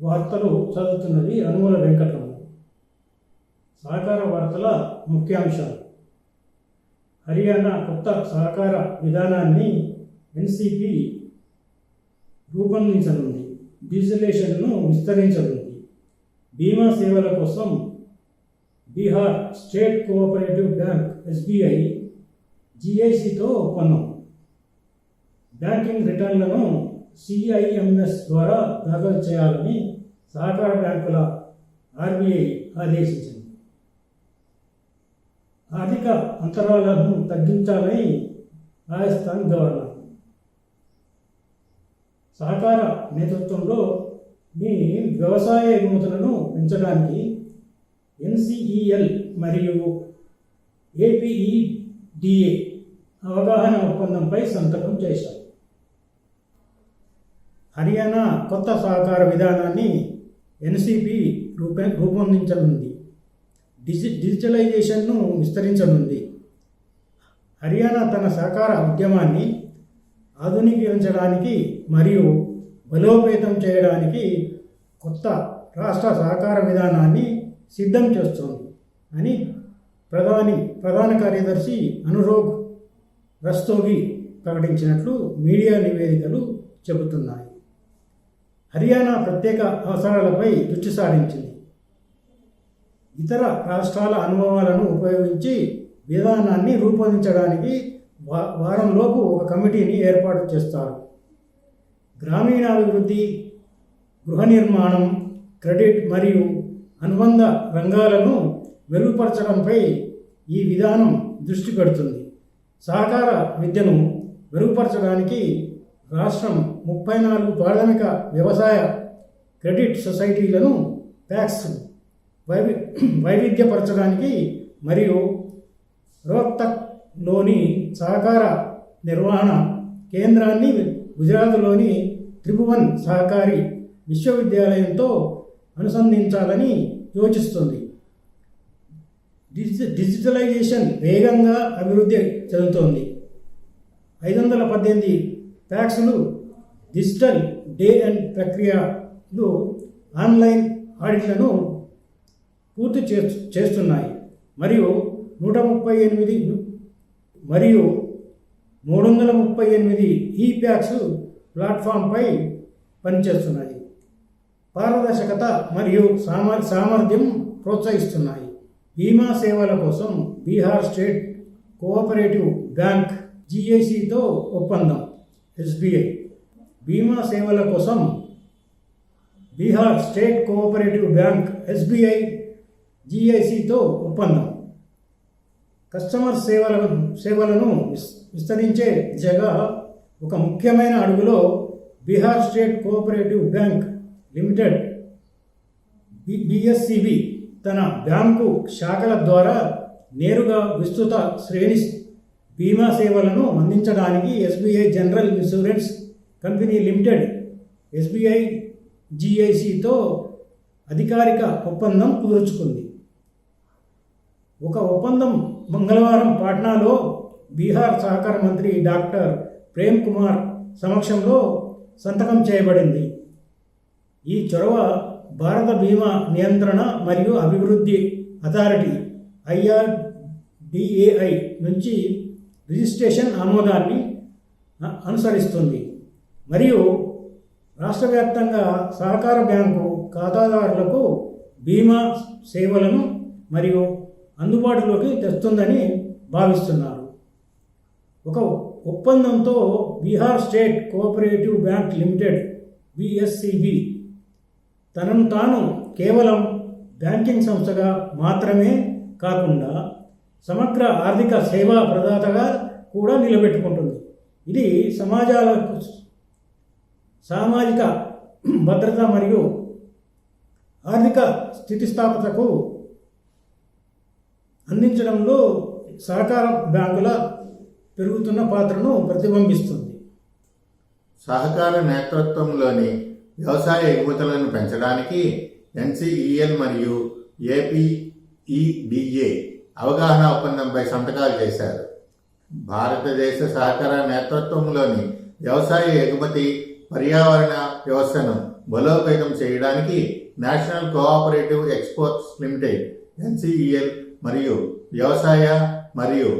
వార్తలు చదువుతున్నది అనుమూల వెంకటరమణ సహకార వార్తల ముఖ్యాంశాలు. హర్యానా కొత్త సహకార విధానాన్ని ఎన్సిపి రూపొందించనుంది. డిజిటలేషన్ను విస్తరించనుంది. బీమా సేవల కోసం Bihar state cooperative bank SBI జిఐసితో ఒప్పందం. బ్యాంకింగ్ రిటర్న్లను సిఐఎంఎస్ ద్వారా దాఖలు చేయాలని సహకార బ్యాంకుల ఆర్బీఐ ఆదేశించింది. ఆర్థిక అంతరాలను తగ్గించాలని రాజస్థాన్ గవర్నర్. సహకార నేతృత్వంలో మీ వ్యవసాయ ఎగుమతులను పెంచడానికి ఎన్సిఈఎల్ మరియు ఏపీఈడిఏ అవగాహన ఒప్పందంపై సంతకం చేశారు. హర్యానా కొత్త సహకార విధానాన్ని ఎన్సిపి రూపే రూపొందించనుంది. డిజి డిజిటలైజేషన్ను విస్తరించనుంది. హర్యానా తన సహకార ఉద్యమాన్ని ఆధునికీకరించడానికి మరియు బలోపేతం చేయడానికి కొత్త రాష్ట్ర సహకార విధానాన్ని సిద్ధం చేస్తోంది అని ప్రధాని ప్రధాన కార్యదర్శి అనురోగ్ రస్తోగి ప్రకటించినట్లు మీడియా నివేదికలు చెబుతున్నాయి. హర్యానా ప్రత్యేక అవసరాలపై దృష్టి సారించింది. ఇతర రాష్ట్రాల అనుభవాలను ఉపయోగించి విధానాన్ని రూపొందించడానికి వా వారంలోపు ఒక కమిటీని ఏర్పాటు చేస్తారు. గ్రామీణాభివృద్ధి గృహ నిర్మాణం క్రెడిట్ మరియు అనుబంధ రంగాలను మెరుగుపరచడంపై ఈ విధానం దృష్టి పెడుతుంది. సహకార విద్యను మెరుగుపరచడానికి రాష్ట్రం ముప్పై నాలుగు ప్రాథమిక వ్యవసాయ క్రెడిట్ సొసైటీలను ట్యాక్స్ వైవి వైవిధ్యపరచడానికి మరియు రోహ్తక్లోని సహకార నిర్వహణ కేంద్రాన్ని గుజరాత్లోని త్రిభువన్ సహకారి విశ్వవిద్యాలయంతో అనుసంధించాలని యోచిస్తుంది. డిజి డిజిటలైజేషన్ వేగంగా అభివృద్ధి చెందుతోంది. ఐదు వందల పద్దెనిమిది ట్యాక్స్లు డిజిటల్ డే అండ్ ప్రక్రియలు ఆన్లైన్ ఆడిట్లను పూర్తి చే చేస్తున్నాయి. మరియు నూట ముప్పై ఎనిమిది మరియు మూడు వందల ముప్పై ఎనిమిది ఈ ప్యాక్స్ ప్లాట్ఫామ్పై పనిచేస్తున్నాయి. పారదర్శకత మరియు సామర్ సామర్థ్యం ప్రోత్సహిస్తున్నాయి. బీమా సేవల కోసం బీహార్ స్టేట్ కోఆపరేటివ్ బ్యాంక్ జిఐసితో ఒప్పందం. ఎస్బీఐ. బీమా సేవల కోసం Bihar state cooperative bank SBI జిఐసితో ఒప్పందం. కస్టమర్ సేవలను సేవలను విస్- విస్తరించే దిశగా ఒక ముఖ్యమైన అడుగులో Bihar state cooperative bank limited B- BSCB తన బ్యాంకు శాఖల ద్వారా నేరుగా విస్తృత శ్రేణి బీమా సేవలను అందించడానికి SBI general insurance company limited SBI జిఐసితో అధికారిక ఒప్పందం కుదుర్చుకుంది. ఒక ఒప్పందం మంగళవారం పాట్నాలో బీహార్ సహకార మంత్రి డాక్టర్ ప్రేమ్ కుమార్ సమక్షంలో సంతకం చేయబడింది. ఈ చొరవ భారత బీమా నియంత్రణ మరియు అభివృద్ధి అథారిటీ ఐఆర్డిఏఐ నుంచి రిజిస్ట్రేషన్ ఆమోదాన్ని అనుసరిస్తుంది. మరియు రాష్ట్ర వ్యాప్తంగా సహకార బ్యాంకు ఖాతాదారులకు బీమా సేవలను మరియు అందుబాటులోకి తెస్తుందని భావిస్తున్నారు. ఒక ఒప్పందంతో Bihar state cooperative bank limited BSCB తనను తాను కేవలం బ్యాంకింగ్ సంస్థగా మాత్రమే కాకుండా సమగ్ర ఆర్థిక సేవా ప్రదాతగా కూడా నిలబెట్టుకుంటుంది. ఇది సమాజాలకు సామాజిక భద్రత మరియు ఆర్థిక స్థితిస్థాపతకు అందించడంలో సహకార బ్యాంకుల పెరుగుతున్న పాత్రను ప్రతిబింబిస్తుంది. సహకార నేతృత్వంలోని వ్యవసాయ ఎగుమతులను పెంచడానికి ఎన్సిఈఎల్ మరియు ఏపీఈడిఏ అవగాహన ఒప్పందంపై సంతకాలు చేశారు. భారతదేశ సహకార నేతృత్వంలోని వ్యవసాయ ఎగుమతి పర్యావరణ వ్యవస్థను బలోపేతం చేయడానికి national cooperative exports limited NCEL మరియు వ్యవసాయ మరియు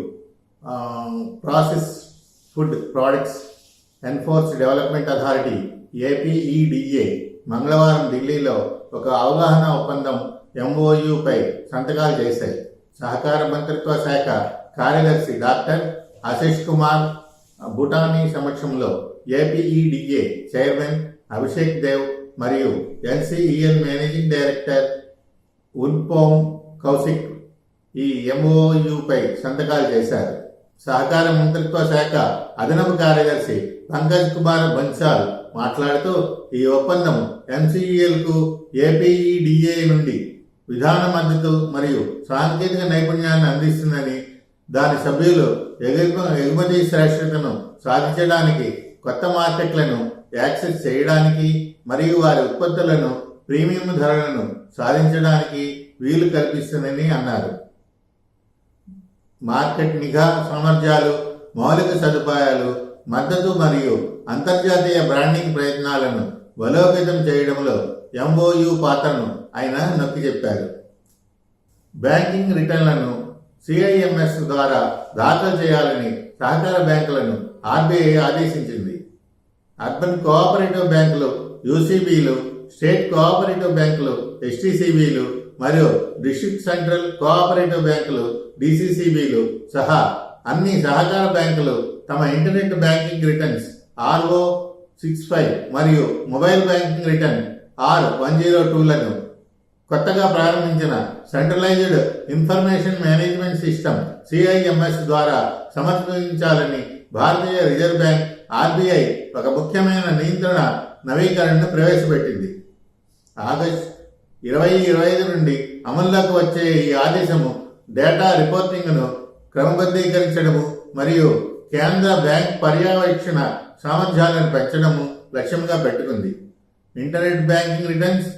process food products enforce development authority APEDA మంగళవారం ఢిల్లీలో ఒక అవగాహన ఒప్పందం ఎంఓయుపై సంతకాలు చేశాయి. సహకార మంత్రిత్వ శాఖ కార్యదర్శి డాక్టర్ ఆశిష్ కుమార్ భూటానీ సమక్షంలో ఏపీఈడిఏ చైర్మన్ అభిషేక్ దేవ్ మరియు ఎన్సిఈఎల్ మేనేజింగ్ డైరెక్టర్ ఉన్పోమ్ కౌశిక్ ఈ ఎంఓయుపై సంతకాలు చేశారు. సహకార మంత్రిత్వ శాఖ అదనపు కార్యదర్శి పంకజ్ కుమార్ బన్సాల్ మాట్లాడుతూ ఈ ఒప్పందం ఎంసీఈఎల్ ఏపీఈడిఏ నుండి విధాన మద్దతు మరియు సాంకేతిక నైపుణ్యాన్ని అందిస్తుందని దాని సభ్యులు ఎగుమ ఎగుమతి శ్రేష్టతను సాధించడానికి కొత్త మార్కెట్లను యాక్సెస్ చేయడానికి మరియు వారి ఉత్పత్తులను ప్రీమియం ధరలను సాధించడానికి వీలు కల్పిస్తుందని అన్నారు. మార్కెట్ నిఘా సామర్థ్యాలు మౌలిక సదుపాయాలు మద్దతు మరియు అంతర్జాతీయ బ్రాండింగ్ ప్రయత్నాలను బలోపేతం చేయడంలో ఎంఓయు పాత్రను ఆయన నొక్కి చెప్పారు. బ్యాంకింగ్ రిటర్న్లను సిఐఎంఎస్ ద్వారా దాఖలు చేయాలని సహకార బ్యాంకులను ఆర్బీఐ ఆదేశించింది. అర్బన్ కోఆపరేటివ్ బ్యాంకులు యూసీబీలు స్టేట్ కోఆపరేటివ్ బ్యాంకులు ఎస్టీసీబీలు మరియు డిస్ట్రిక్ట్ సెంట్రల్ కోఆపరేటివ్ బ్యాంకులు డిసిసిబిలు సహా అన్ని సహకార బ్యాంకులు తమ internet banking returns RO six five మరియు mobile banking return R one zero టూలను కొత్తగా ప్రారంభించిన centralised information management system CIMS ద్వారా సమర్పించాలని భారతీయ రిజర్వ్ బ్యాంక్ ఆర్బీఐ ఒక ముఖ్యమైన నియంత్రణ నవీకరణను ప్రవేశపెట్టింది. ఆగస్ట్ ఇరవై ఇరవై ఐదు నుండి అమల్లోకి వచ్చే ఈ ఆదేశము డేటా రిపోర్టింగ్ను క్రమబద్ధీకరించడము మరియు కేంద్ర బ్యాంక్ పర్యవేక్షణ సామర్థ్యాలను పెంచడము లక్ష్యంగా పెట్టుకుంది. Internet banking returns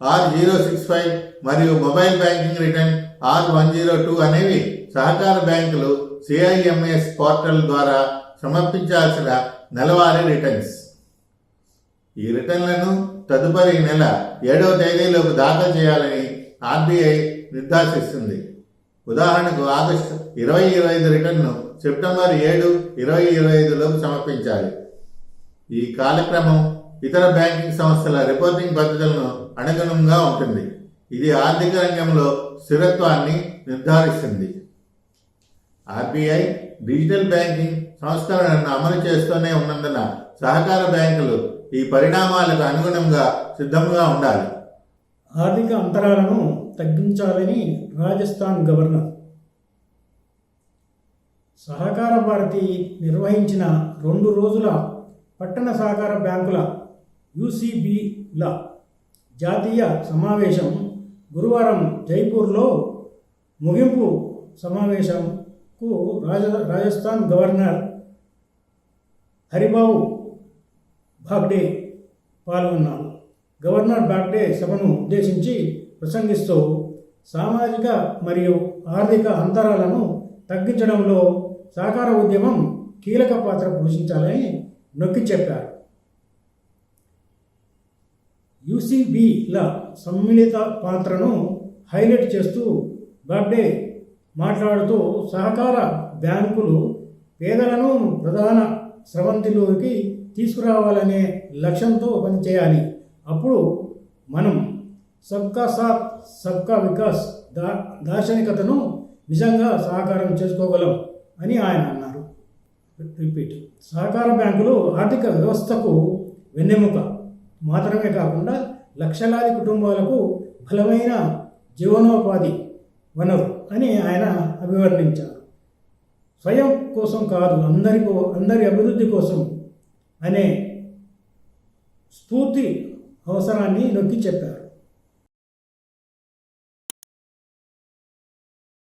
R zero six five మరియు mobile banking return R one zero two అనేవి సహకార బ్యాంకులు సిఐఎంఎస్ పోర్టల్ ద్వారా సమర్పించాల్సిన నెలవారీ రిటర్న్స్. ఈ రిటర్న్లను తదుపరి నెల ఏడవ తేదీలోపు దాఖలు చేయాలని ఆర్బీఐ నిర్దేశిస్తుంది ఉదాహరణకు ఆగస్టు ఇరవై ఇరవై ఐదు రిటర్న్ను సెప్టెంబర్ ఏడు ఇరవై ఇరవై ఐదులోపు సమర్పించాలి. ఈ కాలక్రమం ఇతర బ్యాంకింగ్ సంస్థల రిపోర్టింగ్ పద్ధతులను అనుగుణంగా ఉంటుంది. ఇది ఆర్థిక రంగంలో స్థిరత్వాన్ని నిర్ధారిస్తుంది. ఆర్బీఐ డిజిటల్ బ్యాంకింగ్ సంస్కరణను అమలు చేస్తూనే ఉన్నందున సహకార బ్యాంకులు ఈ పరిణామాలకు అనుగుణంగా సిద్ధంగా ఉండాలి. ఆర్థిక అంతరాలను తగ్గించాలని రాజస్థాన్ గవర్నర్. సహకార భారతి నిర్వహించిన రెండు రోజుల పట్టణ సహకార బ్యాంకుల యూసీబీల జాతీయ సమావేశం గురువారం జైపూర్లో ముగింపు సమావేశంకు రాజ రాజస్థాన్ గవర్నర్ హరిబాబు బాగ్డే పాల్గొన్నారు. గవర్నర్ బాగ్డే సభను ఉద్దేశించి ప్రసంగిస్తూ సామాజిక మరియు ఆర్థిక అంతరాలను తగ్గించడంలో సహకార ఉద్యమం కీలక పాత్ర పోషించాలని నొక్కి చెప్పారు. యూసీబీల సమ్మిళిత పాత్రను హైలైట్ చేస్తూ బాబ్డే మాట్లాడుతూ సహకార బ్యాంకులు పేదలను ప్రధాన స్రవంతిలోకి తీసుకురావాలనే లక్ష్యంతో పనిచేయాలి. అప్పుడు మనం సబ్కా సాత్ సబ్కా వికాస్ దా దార్శనికతను నిజంగా సహకారం చేసుకోగలం అని ఆయన అన్నారు. రిపీట్. సహకార బ్యాంకులు ఆర్థిక వ్యవస్థకు వెన్నెముక. మాత్రమే కాకుండా లక్షలాది కుటుంబాలకు బలమైన జీవనోపాధి వనరు అని ఆయన అభివర్ణించారు. స్వయం కోసం కాదు అందరికో అందరి అభివృద్ధి కోసం అనే స్ఫూర్తి అవసరాన్ని నొక్కి చెప్పారు.